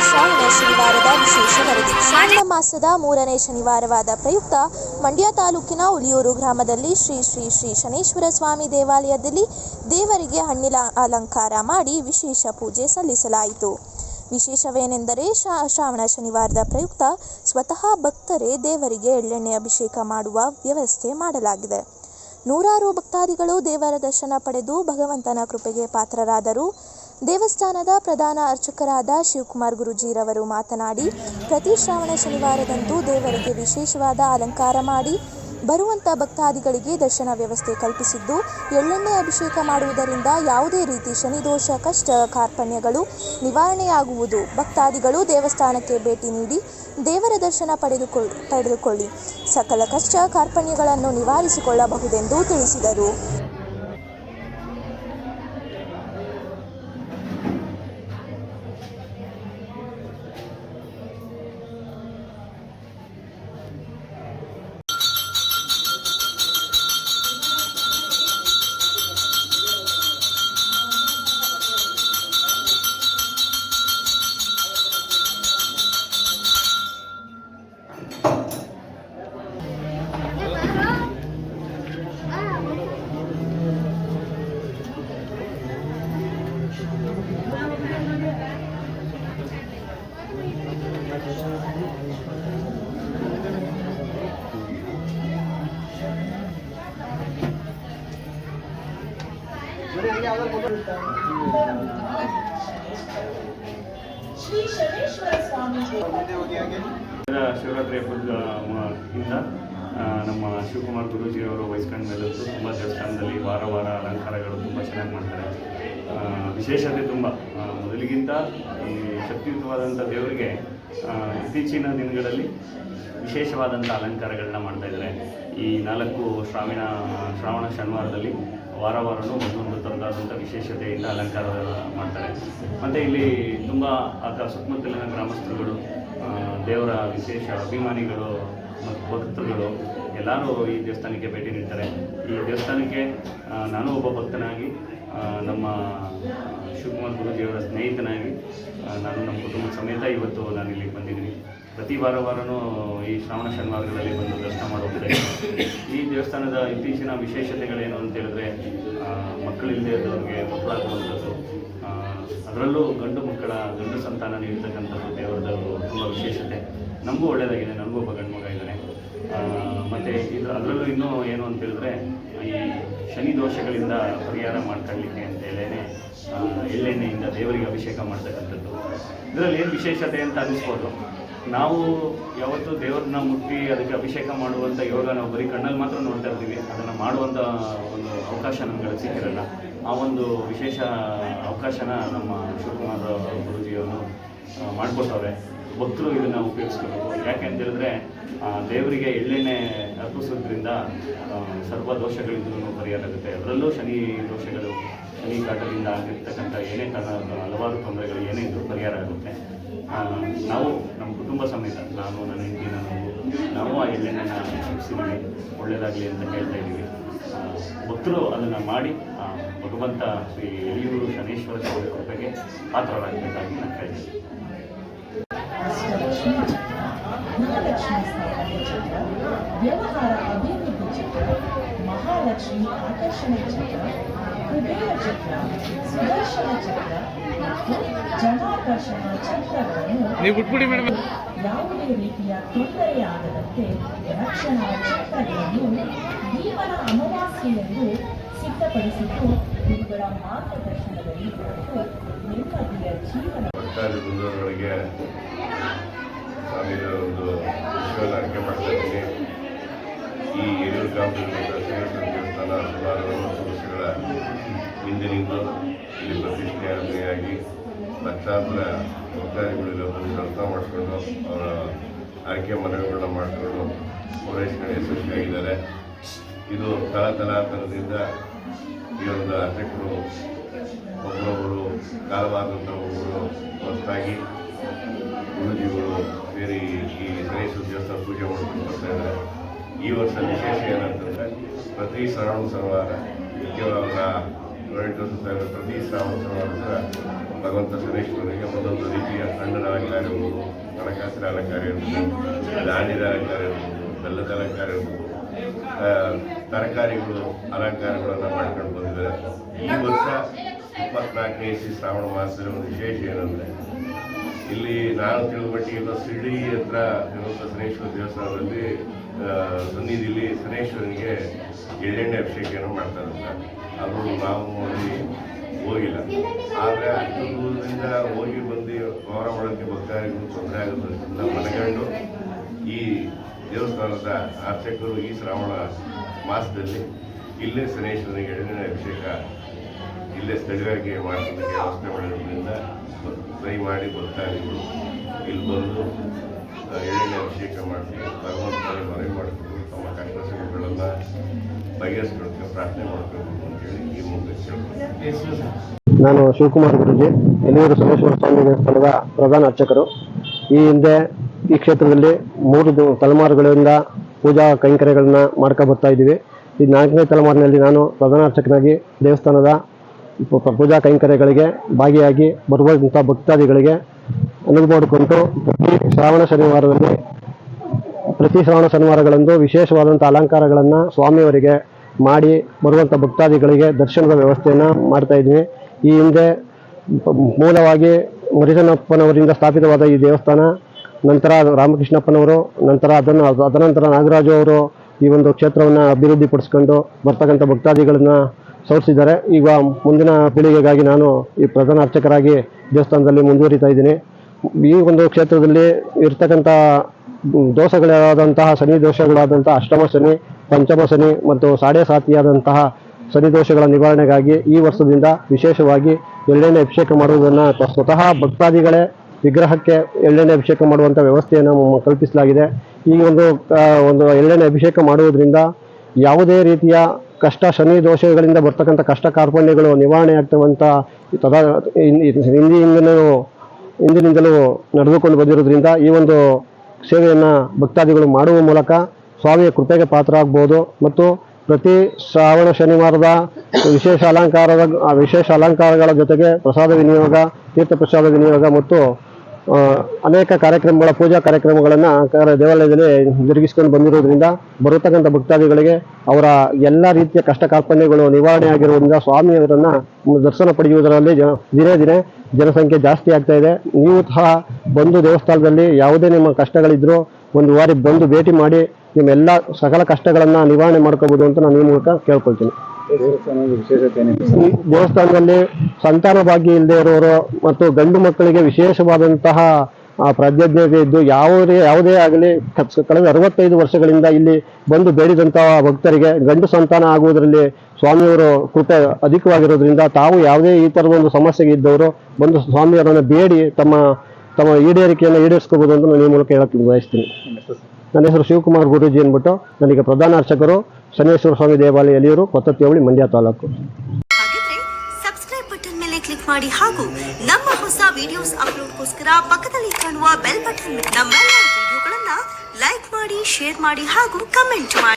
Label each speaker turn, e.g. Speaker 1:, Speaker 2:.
Speaker 1: ಶ್ರಾವಣ ಶನಿವಾರದ ವಿಶೇಷ ವರದಿ. ಶ್ರಾವಣ ಮಾಸದ ಮೂರನೇ ಶನಿವಾರವಾದ ಪ್ರಯುಕ್ತ ಮಂಡ್ಯ ತಾಲೂಕಿನ ಉಳಿಯೂರು ಗ್ರಾಮದಲ್ಲಿ ಶ್ರೀ ಶ್ರೀ ಶ್ರೀ ಶನೇಶ್ವರ ಸ್ವಾಮಿ ದೇವಾಲಯದಲ್ಲಿ ದೇವರಿಗೆ ಹಣ್ಣಿನ ಅಲಂಕಾರ ಮಾಡಿ ವಿಶೇಷ ಪೂಜೆ ಸಲ್ಲಿಸಲಾಯಿತು. ವಿಶೇಷವೇನೆಂದರೆ ಶ್ರಾವಣ ಶನಿವಾರದ ಪ್ರಯುಕ್ತ ಸ್ವತಃ ಭಕ್ತರೇ ದೇವರಿಗೆ ಎಳ್ಳೆಣ್ಣೆ ಅಭಿಷೇಕ ಮಾಡುವ ವ್ಯವಸ್ಥೆ ಮಾಡಲಾಗಿದೆ. ನೂರಾರು ಭಕ್ತಾದಿಗಳು ದೇವರ ದರ್ಶನ ಪಡೆದು ಭಗವಂತನ ಕೃಪೆಗೆ ಪಾತ್ರರಾದರು. ದೇವಸ್ಥಾನದ ಪ್ರಧಾನ ಅರ್ಚಕರಾದ ಶಿವಕುಮಾರ್ ಗುರುಜಿರವರು ಮಾತನಾಡಿ, ಪ್ರತಿ ಶ್ರಾವಣ ಶನಿವಾರದಂದು ದೇವರಿಗೆ ವಿಶೇಷವಾದ ಅಲಂಕಾರ ಮಾಡಿ ಬರುವಂಥ ಭಕ್ತಾದಿಗಳಿಗೆ ದರ್ಶನ ವ್ಯವಸ್ಥೆ ಕಲ್ಪಿಸಿದ್ದು ಎಳ್ಳೆಣ್ಣೆ ಅಭಿಷೇಕ ಮಾಡುವುದರಿಂದ ಯಾವುದೇ ರೀತಿ ಶನಿದೋಷ ಕಷ್ಟ, ಕಾರ್ಪಣ್ಯಗಳು ನಿವಾರಣೆಯಾಗುವುದು. ಭಕ್ತಾದಿಗಳು ದೇವಸ್ಥಾನಕ್ಕೆ ಭೇಟಿ ನೀಡಿ, ದೇವರ ದರ್ಶನ ಪಡೆದುಕೊಳ್ಳಿ ಪಡೆದುಕೊಳ್ಳಿ. ಸಕಲ ಕಷ್ಟ, ಕಾರ್ಪಣ್ಯಗಳನ್ನು ನಿವಾರಿಸಿಕೊಳ್ಳಬಹುದೆಂದು ತಿಳಿಸಿದರು.
Speaker 2: ಶಿವರಾತ್ರಿ ಹಬ್ಬದ ಇಂದ ನಮ್ಮ ಶಿವಕುಮಾರ್ ಗುರೂಜಿಯವರು ವಹಿಸ್ಕೊಂಡ ಮೇಲೆ ತುಂಬ ದೇವಸ್ಥಾನದಲ್ಲಿ ವಾರ ವಾರ ಅಲಂಕಾರಗಳು ತುಂಬ ಚೆನ್ನಾಗಿ ಮಾಡ್ತಾರೆ. ವಿಶೇಷತೆ ತುಂಬ ಮೊದಲಿಗಿಂತ ಈ ಶಕ್ತಿಯುತವಾದಂಥ ದೇವರಿಗೆ ಇತ್ತೀಚಿನ ದಿನಗಳಲ್ಲಿ ವಿಶೇಷವಾದಂಥ ಅಲಂಕಾರಗಳನ್ನ ಮಾಡ್ತಾ ಇದ್ದಾರೆ. ಈ ನಾಲ್ಕು ಶ್ರಾವಣ ಶ್ರಾವಣ ಶನಿವಾರದಲ್ಲಿ ವಾರ ವಾರನೂ ಒಂದೊಂದು ಥರದಾದಂಥ ವಿಶೇಷತೆಯಿಂದ ಅಲಂಕಾರ ಮಾಡ್ತಾರೆ. ಮತ್ತು ಇಲ್ಲಿ ತುಂಬ ಆಗ ಸುತ್ತಮುತ್ತಲಿನ ಗ್ರಾಮಸ್ಥರುಗಳು ದೇವರ ವಿಶೇಷ ಅಭಿಮಾನಿಗಳು ಮತ್ತು ಭಕ್ತರುಗಳು ಎಲ್ಲರೂ ಈ ದೇವಸ್ಥಾನಕ್ಕೆ ಭೇಟಿ ನೀಡ್ತಾರೆ. ಈ ದೇವಸ್ಥಾನಕ್ಕೆ ನಾನು ಒಬ್ಬ ಭಕ್ತನಾಗಿ ನಮ್ಮ ಶಿವಕುಮಾರ್ ಗುರುಜಿಯವರ ಸ್ನೇಹಿತನಾಗಿ ನಾನು ನಮ್ಮ ಕುಟುಂಬ ಸಮೇತ ಇವತ್ತು ನಾನು ಇಲ್ಲಿಗೆ ಬಂದಿದ್ದೀನಿ. ಪ್ರತಿ ವಾರ ವಾರನೂ ಈ ಶ್ರಾವಣ ಶನಿವಾರಗಳಲ್ಲಿ ಬಂದು ದರ್ಶನ ಮಾಡೋದ್ರೆ ಈ ದೇವಸ್ಥಾನದ ಇತ್ತೀಚಿನ ವಿಶೇಷತೆಗಳೇನು ಅಂತ ಹೇಳಿದ್ರೆ ಮಕ್ಕಳಿಲ್ಲದೆ ಇದ್ದವ್ರಿಗೆ ಮಕ್ಕಳಾಗುವಂಥದ್ದು ಅದರಲ್ಲೂ ಗಂಡು ಮಕ್ಕಳ, ಗಂಡು ಸಂತಾನ ನೀಡ್ತಕ್ಕಂಥದ್ದು ದೇವರದ್ದು ತುಂಬ ವಿಶೇಷತೆ. ನಮಗೂ ಒಳ್ಳೆಯದಾಗಿದೆ ನನಗೂ ಒಬ್ಬ ಗಂಡು ಮಗ ಇದ್ದಾನೆ. ಮತ್ತು ಇದು ಅದರಲ್ಲೂ ಇನ್ನೂ ಏನು ಅಂತ ಹೇಳಿದ್ರೆ, ಈ ಶನಿ ದೋಷಗಳಿಂದ ಪರಿಹಾರ ಮಾಡ್ಕೊಳ್ಳಿಕ್ಕೆ ಅಂತ ಹೇಳೇನೆ ಎಲ್ಲೆಣ್ಣೆಯಿಂದ ಎಳ್ಳೆಣ್ಣೆಯಿಂದ ದೇವರಿಗೆ ಅಭಿಷೇಕ ಮಾಡ್ತಕ್ಕಂಥದ್ದು. ಇದರಲ್ಲಿ ಏನು ವಿಶೇಷತೆ ಅಂತ ಅನ್ನಿಸ್ಬೋದು? ನಾವು ಯಾವತ್ತೂ ದೇವ್ರನ್ನ ಮುಟ್ಟಿ ಅದಕ್ಕೆ ಅಭಿಷೇಕ ಮಾಡುವಂಥ ಯೋಗ ನಾವು ಬರೀ ಕಣ್ಣಲ್ಲಿ ಮಾತ್ರ ನೋಡ್ತಾ ಇರ್ತೀವಿ ಅದನ್ನು ಮಾಡುವಂಥ ಒಂದು ಅವಕಾಶ ನಮ್ಗೆ ಸಿಕ್ಕಿರಲ್ಲ. ಆ ಒಂದು ವಿಶೇಷ ಅವಕಾಶನ ನಮ್ಮ ಶಿವಕುಮಾರ್ ಗುರುಜಿಯವರು ಮಾಡಿಕೊಟ್ಟವ್ರೆ. ಭಕ್ತರು ಇದನ್ನು ಉಪಯೋಗಿಸ್ಕೋಬೇಕು ಯಾಕೆ ಅಂತ ಆ, ದೇವರಿಗೆ ಎಳ್ಳೆಣ್ಣೆ ಅರ್ಪಿಸೋದ್ರಿಂದ ಸರ್ವ ದೋಷಗಳಿಂದಲೂ ಪರಿಹಾರ ಆಗುತ್ತೆ. ಅದರಲ್ಲೂ ಶನಿ ದೋಷಗಳು ಶನಿ ಕಾಟದಿಂದ ಆಗಿರ್ತಕ್ಕಂಥ ಏನೇ ಕಾರಣ ಹಲವಾರು ತೊಂದರೆಗಳು ಏನೇ ಇದ್ರೂ ಪರಿಹಾರ ಆಗುತ್ತೆ. ನಾವು ನಮ್ಮ ಕುಟುಂಬ ಸಮೇತ ನಾನು ನನ್ನ ಹೆಂಡತಿ ನಾನು ನಾವು ಆ ಎಳ್ಳೆಣ್ಣೆನ ಹಚ್ಚಿದ್ದೀವಿ ಒಳ್ಳೆಯದಾಗಲಿ ಅಂತ ಹೇಳ್ತಾ ಇದ್ದೀವಿ. ಭಕ್ತರು ಅದನ್ನು ಮಾಡಿ ಭಗವಂತ ಶ್ರೀ ಎಲಿಯೂರು ಶನೇಶ್ವರ ಕೃಪೆಗೆ ಪಾತ್ರರಾಗಬೇಕಾಗಿ ನಾನು ಕೇಳ್ತೀನಿ
Speaker 3: ಚಿತ್ರ ಧನಲಕ್ಷ್ಮಿ ಸ್ಥಾಪನೆ ಚಿತ್ರ ವ್ಯವಹಾರ ಅಭಿವೃದ್ಧಿ ಚಿತ್ರ ಮಹಾಲಕ್ಷ್ಮಿ ಆಕರ್ಷಣೆ ಚಿತ್ರ ಕುಬೇರ ಚಿತ್ರ ಸುದರ್ಶನ ಚಿತ್ರ ಮತ್ತು ಜನಾಕರ್ಷಣ
Speaker 4: ಚಿತ್ರಗಳನ್ನು
Speaker 3: ಯಾವುದೇ ರೀತಿಯ ತೊಂದರೆಯಾಗದಂತೆ ರಕ್ಷಣಾ ಚಿತ್ರಗಳನ್ನು ಜೀವನ ಅಮಾವಾಸ್ಯೆಯಂದು ಸಿದ್ಧಪಡಿಸಿದ್ದು ಇವುಗಳ ಮಾರ್ಗದರ್ಶನದಲ್ಲಿ ನೆಮ್ಮದಿಯ ಜೀವನ
Speaker 5: ಭಕ್ತಾದಿ ಒಂದು ವಿಷಯವನ್ನು ಆಯ್ಕೆ ಮಾಡ್ತಾ ಇದ್ದೀನಿ ಈ ಏಳು ಗ್ರಾಮದಲ್ಲಿರುವಂಥ ಶ್ರೀಕೃಷ್ಣ ದೇವಸ್ಥಾನ ಸುಮಾರು ವರ್ಷಗಳ ಹಿಂದಿನಿಂದ ಇಲ್ಲಿ ಪ್ರತಿಷ್ಠೆಯಾಗಿ ಲಕ್ಷಾಂತರ ಭಕ್ತಾದಿಗಳು ಬಂದು ದರ್ಶನ ಮಾಡಿಕೊಂಡು ಅವರ ಆಯ್ಕೆ ಮನವಿಗಳನ್ನ ಮಾಡಿಕೊಂಡು ಪೂರೈಸಿಕೊಂಡು ಯಶಸ್ವಿಯಾಗಿದ್ದಾರೆ. ಇದು ತಲತಲಾಂತರದಿಂದ ಈ ಒಂದು ಅಧ್ಯಕ್ಷರು ಒಬ್ಬರೊಬ್ಬರು ಕಾಲವಾದಂಥ ಒಬ್ಬರು ಹೊಸದಾಗಿ ಗುರುಜಿಗಳು ಸೇರಿ ಈ ಗಣೇಶ ದೇವಸ್ಥಾನ ಪೂಜೆ ಮಾಡ್ಕೊಂಡು ಬರ್ತಾ ಇದ್ದಾರೆ. ಈ ವರ್ಷ ವಿಶೇಷ ಏನಂತಂದರೆ, ಪ್ರತಿ ಶ್ರಾವಣ ಅವರ ಏಳೆಂಟು ವರ್ಷ ಪ್ರತಿ ಶ್ರಾವಣ ಶನಿವಾರ ಭಗವಂತ ಸುರೇಶ್ವರಿಗೆ ಒಂದೊಂದು ರೀತಿಯ ಹಣ್ಣಿನ ಅಲಂಕಾರ ಇರ್ಬೋದು ಹಣಕಾಸಿನ ಅಲಂಕಾರ ಇರ್ಬೋದು ಧಾನ್ಯದ ಅಲಂಕಾರ ಇರ್ಬೋದು ಬೆಲ್ಲದ ಅಲಂಕಾರ ಇರ್ಬೋದು ತರಕಾರಿಗಳು, ಅಲಂಕಾರಗಳನ್ನು ಮಾಡ್ಕೊಂಡು ಬಂದಿದ್ದಾರೆ. ಈ ವರ್ಷ ಇಪ್ಪತ್ನಾಲ್ಕನೇ ಇಸಿ ಶ್ರಾವಣ ಮಾಸದ ಒಂದು ವಿಶೇಷ ಏನಂದರೆ ಇಲ್ಲಿ ನಾನು ತಿಳಿದ ಮಟ್ಟಿಗೆ ಇಲ್ಲ ಶಿರ್ಡಿ ಹತ್ರ ಇರುವಂಥ ಶನೇಶ್ವರ ದೇವಸ್ಥಾನದಲ್ಲಿ ಸನ್ನಿಧಿಲಿ ಶನೇಶ್ವರನಿಗೆ ಎಳ್ಳೆಣ್ಣೆ ಅಭಿಷೇಕವನ್ನು ಮಾಡ್ತಾರೆ ಅದು ನಾವು ಅಲ್ಲಿ ಹೋಗಿಲ್ಲ. ಆದರೆ ಅಷ್ಟು ದೂರದಿಂದ ಹೋಗಿ ಬಂದು ಗೌರ ಮಾಡೋಕ್ಕೆ ಭಕ್ತಾದಿಗಳು ತೊಂದರೆ ಆಗೋದ್ರಿಂದ ಮನಗಂಡು ಈ ದೇವಸ್ಥಾನದ ಅರ್ಚಕರು ಈ ಶ್ರಾವಣ ಮಾಸದಲ್ಲಿ ಇಲ್ಲೇ ಶನೇಶ್ವರನಿಗೆ ಎಳ್ಳೆಣ್ಣೆ ಅಭಿಷೇಕ ಇಲ್ಲೇ ಸ್ಥಳೀಯವಾಗಿ ಮಾಡೋದಕ್ಕೆ ವ್ಯವಸ್ಥೆ ಮಾಡಿರೋದ್ರಿಂದ ಮಾಡಿ ಭಕ್ತಾದಿಗಳು ಇಲ್ಲಿ ಬಂದು ಎಳ್ಳೆಣ್ಣೆ ಅಭಿಷೇಕ ಮಾಡಿಸಿ ಭಗವಂತನಿಗೆ ಮನವಿ ಮಾಡಿಕೊಂಡು ತಮ್ಮ ಕಷ್ಟ ಸುಖಗಳನ್ನು ಬಗೆಹರಿಸ್ಕೊಳ್ಳೋಕ್ಕೆ ಪ್ರಾರ್ಥನೆ ಮಾಡಬೇಕು ಅಂತೇಳಿ ಈ ಮುಂದೆ
Speaker 4: ನಾನು ಶಿವಕುಮಾರ್ ಗುರುಜಿ ಎಲಿಯೂರು ಸೋಮೇಶ್ವರ ಸ್ವಾಮಿ ದೇವಸ್ಥಾನದ ಪ್ರಧಾನ ಅರ್ಚಕರು. ಈ ಹಿಂದೆ ಈ ಕ್ಷೇತ್ರದಲ್ಲಿ ಮೂರು ತಲೆಮಾರುಗಳಿಂದ ಪೂಜಾ ಕೈಂಕರ್ಯಗಳನ್ನ ಮಾಡ್ಕೊ ಬರ್ತಾ ಇದ್ದೀವಿ. ಈ ನಾಲ್ಕನೇ ತಲೆಮಾರಿನಲ್ಲಿ ನಾನು ಪ್ರಧಾನ ಅರ್ಚಕನಾಗಿ ದೇವಸ್ಥಾನದ ಪೂಜಾ ಕೈಂಕರ್ಯಗಳಿಗೆ ಭಾಗಿಯಾಗಿ ಬರುವಂಥ ಭಕ್ತಾದಿಗಳಿಗೆ ಅನುವು ಮಾಡಿಕೊಂಡು ಪ್ರತಿ ಶ್ರಾವಣ ಶನಿವಾರದಲ್ಲಿ ಪ್ರತಿ ಶ್ರಾವಣ ಶನಿವಾರಗಳಂದು ವಿಶೇಷವಾದಂಥ ಅಲಂಕಾರಗಳನ್ನು ಸ್ವಾಮಿಯವರಿಗೆ ಮಾಡಿ ಬರುವಂಥ ಭಕ್ತಾದಿಗಳಿಗೆ ದರ್ಶನದ ವ್ಯವಸ್ಥೆಯನ್ನು ಮಾಡ್ತಾ ಇದ್ವಿ. ಈ ಹಿಂದೆ ಮೂಲವಾಗಿ ಮರಿಜನಪ್ಪನವರಿಂದ ಸ್ಥಾಪಿತವಾದ ಈ ದೇವಸ್ಥಾನ, ನಂತರ ರಾಮಕೃಷ್ಣಪ್ಪನವರು, ನಂತರ ಅದನ್ನು ಅದನಂತರ ನಾಗರಾಜು ಅವರು ಈ ಒಂದು ಕ್ಷೇತ್ರವನ್ನು ಅಭಿವೃದ್ಧಿಪಡಿಸ್ಕೊಂಡು ಬರ್ತಕ್ಕಂಥ ಭಕ್ತಾದಿಗಳನ್ನ ಸೌರಿಸಿದ್ದಾರೆ ಈಗ ಮುಂದಿನ ಪೀಳಿಗೆಗಾಗಿ ನಾನು ಈ ಪ್ರಧಾನ ಅರ್ಚಕರಾಗಿ ದೇವಸ್ಥಾನದಲ್ಲಿ ಮುಂದುವರಿತಾ ಇದ್ದೀನಿ. ಈ ಒಂದು ಕ್ಷೇತ್ರದಲ್ಲಿ ಇರ್ತಕ್ಕಂಥ ದೋಷಗಳಾದಂತಹ ಶನಿ ದೋಷಗಳಾದಂತಹ ಅಷ್ಟಮ ಶನಿ, ಪಂಚಮ ಶನಿ ಮತ್ತು ಸಾಡೆ ಸಾತಿಯಾದಂತಹ ಶನಿ ದೋಷಗಳ ನಿವಾರಣೆಗಾಗಿ ಈ ವರ್ಷದಿಂದ ವಿಶೇಷವಾಗಿ ಎಳ್ಳೆಣ್ಣೆ ಅಭಿಷೇಕ ಮಾಡುವುದನ್ನು ಸ್ವತಃ ಭಕ್ತಾದಿಗಳೇ ವಿಗ್ರಹಕ್ಕೆ ಎಳ್ಳೆಣ್ಣೆ ಅಭಿಷೇಕ ಮಾಡುವಂಥ ವ್ಯವಸ್ಥೆಯನ್ನು ಕಲ್ಪಿಸಲಾಗಿದೆ. ಈ ಒಂದು ಒಂದು ಎಳ್ಳೆಣ್ಣೆ ಅಭಿಷೇಕ ಮಾಡುವುದರಿಂದ ಯಾವುದೇ ರೀತಿಯ ಕಷ್ಟ ಶನಿ ದೋಷಗಳಿಂದ ಬರ್ತಕ್ಕಂಥ ಕಷ್ಟ ಕಾರ್ಪಣ್ಯಗಳು ನಿವಾರಣೆ ಆಗ್ತವಂಥ ತದಾ ಹಿಂದಿನಿಂದಲೂ ಹಿಂದಿನಿಂದಲೂ ನಡೆದುಕೊಂಡು ಬಂದಿರೋದ್ರಿಂದ ಈ ಒಂದು ಸೇವೆಯನ್ನು ಭಕ್ತಾದಿಗಳು ಮಾಡುವ ಮೂಲಕ ಸ್ವಾಮಿಯ ಕೃಪೆಗೆ ಪಾತ್ರ ಆಗ್ಬೋದು ಮತ್ತು ಪ್ರತಿ ಶ್ರಾವಣ ಶನಿವಾರದ ವಿಶೇಷ ಅಲಂಕಾರದ ವಿಶೇಷ ಅಲಂಕಾರಗಳ ಜೊತೆಗೆ ಪ್ರಸಾದ ವಿನಿಯೋಗ, ತೀರ್ಥ ಪ್ರಸಾದ ವಿನಿಯೋಗ ಮತ್ತು ಅನೇಕ ಕಾರ್ಯಕ್ರಮಗಳ, ಪೂಜಾ ಕಾರ್ಯಕ್ರಮಗಳನ್ನು ದೇವಾಲಯದಲ್ಲಿ ಜರುಗಿಸಿಕೊಂಡು ಬಂದಿರೋದ್ರಿಂದ ಬರತಕ್ಕಂಥ ಭಕ್ತಾದಿಗಳಿಗೆ ಅವರ ಎಲ್ಲ ರೀತಿಯ ಕಷ್ಟ ಕಾರ್ಪಣ್ಯಗಳು ನಿವಾರಣೆ ಆಗಿರುವುದರಿಂದ ಸ್ವಾಮಿಯವರನ್ನ ದರ್ಶನ ಪಡೆಯುವುದರಲ್ಲಿ ದಿನೇ ದಿನೇ ಜನಸಂಖ್ಯೆ ಜಾಸ್ತಿ ಆಗ್ತಾ ಇದೆ. ನೀವು ಸಹ ಬಂದು ದೇವಸ್ಥಾನದಲ್ಲಿ ಯಾವುದೇ ನಿಮ್ಮ ಕಷ್ಟಗಳಿದ್ರು ಒಂದು ವಾರಿ ಬಂದು ಭೇಟಿ ಮಾಡಿ ನಿಮ್ಮೆಲ್ಲ ಸಕಲ ಕಷ್ಟಗಳನ್ನು ನಿವಾರಣೆ ಮಾಡ್ಕೋಬೋದು ಅಂತ ನಾನು ಈ ಮೂಲಕ ಕೇಳ್ಕೊಳ್ತೀನಿ. ದೇವಸ್ಥಾನದಲ್ಲಿ ಸಂತಾನ ಭಾಗ್ಯ ಇಲ್ಲದೆ ಇರೋರು ಮತ್ತು ಗಂಡು ಮಕ್ಕಳಿಗೆ ವಿಶೇಷವಾದಂತಹ ಪ್ರಾಜ್ಞತೆ ಇದ್ದು ಯಾವುದೇ ಯಾವುದೇ ಆಗಲಿ ಕಳೆದ ಅರವತ್ತೈದು ವರ್ಷಗಳಿಂದ ಇಲ್ಲಿ ಬಂದು ಬೇಡಿದಂತಹ ಭಕ್ತರಿಗೆ ಗಂಡು ಸಂತಾನ ಆಗುವುದರಲ್ಲಿ ಸ್ವಾಮಿಯವರು ಕೃಪೆ ಅಧಿಕವಾಗಿರೋದ್ರಿಂದ ತಾವು ಯಾವುದೇ ಈ ಥರದ ಒಂದು ಸಮಸ್ಯೆಗೆ ಇದ್ದವರು ಬಂದು ಸ್ವಾಮಿಯವರನ್ನು ಬೇಡಿ ತಮ್ಮ ತಮ್ಮ ಈಡೇರಿಕೆಯನ್ನು ಈಡೇರಿಸ್ಕೋಬಹುದು ಅಂತ ನಾನು ಈ ಮೂಲಕ ಹೇಳಕ್ಕೆ ಬಯಸ್ತೀನಿ. ನನ್ನ ಹೆಸರು ಶಿವಕುಮಾರ್ ಗುರೂಜಿ ಅಂದ್ಬಿಟ್ಟು ನನಗೆ ಪ್ರಧಾನ ಅರ್ಚಕರು ಶನೇಶ್ವರ ಸ್ವಾಮಿ ದೇವಾಲಯ ಎಲಿಯೂರು ಕೊತ್ತೇವಳಿ ಮಂಡ್ಯ ತಾಲೂಕು.
Speaker 6: ಸಬ್ಸ್ಕ್ರೈಬ್ ಬಟನ್ ಮೇಲೆ ಕ್ಲಿಕ್ ಮಾಡಿ ಹಾಗೂ ನಮ್ಮ ಹೊಸ ವಿಡಿಯೋಸ್ ಅಪ್ಲೋಡ್ಗೋಸ್ಕರ ಪಕ್ಕದಲ್ಲಿ ಕಾಣುವ ಬೆಲ್ ಬಟನ್ ನಮ್ಮೆಲ್ಲ ವಿಡಿಯೋಗಳನ್ನ ಲೈಕ್ ಮಾಡಿ ಶೇರ್ ಮಾಡಿ ಹಾಗೂ ಕಮೆಂಟ್ ಮಾಡಿ.